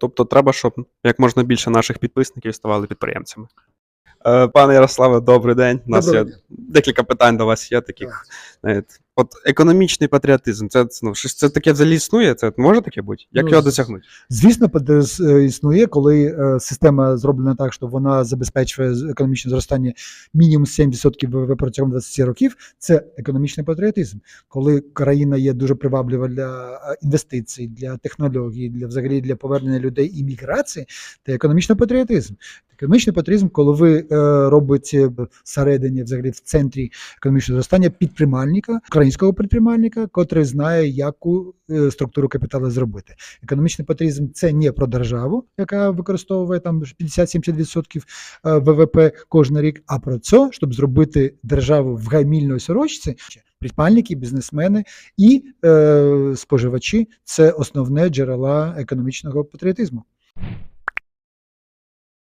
Тобто треба, щоб як можна більше наших підписників ставали підприємцями. Е, Пане Ярославе, добрий день. У нас Добрий є декілька питань до вас є таких. знаєте. От економічний патріотизм, це, ну, щось це таке взагалі існує? Це може таке бути? Як Ну, його досягнути? Звісно, існує, коли е, система зроблена так, що вона забезпечує економічне зростання мінімум 7% ВВП протягом 20 років. Це економічний патріотизм. Коли країна є дуже приваблива для е, інвестицій, для технологій, для взагалі для повернення людей і міграції, це економічний патріотизм. Економічний патріотизм, коли ви е, робите всередині, взагалі в центрі економічного зростання підприємника, українського підприємника, котрий знає, яку е, структуру капіталу зробити. Економічний патріотизм це не про державу, яка використовує там 50-70% е, ВВП кожен рік, а про це, щоб зробити державу в гаймільної сорочці. Підпальники, бізнесмени і е, споживачі це основне джерела економічного патріотизму.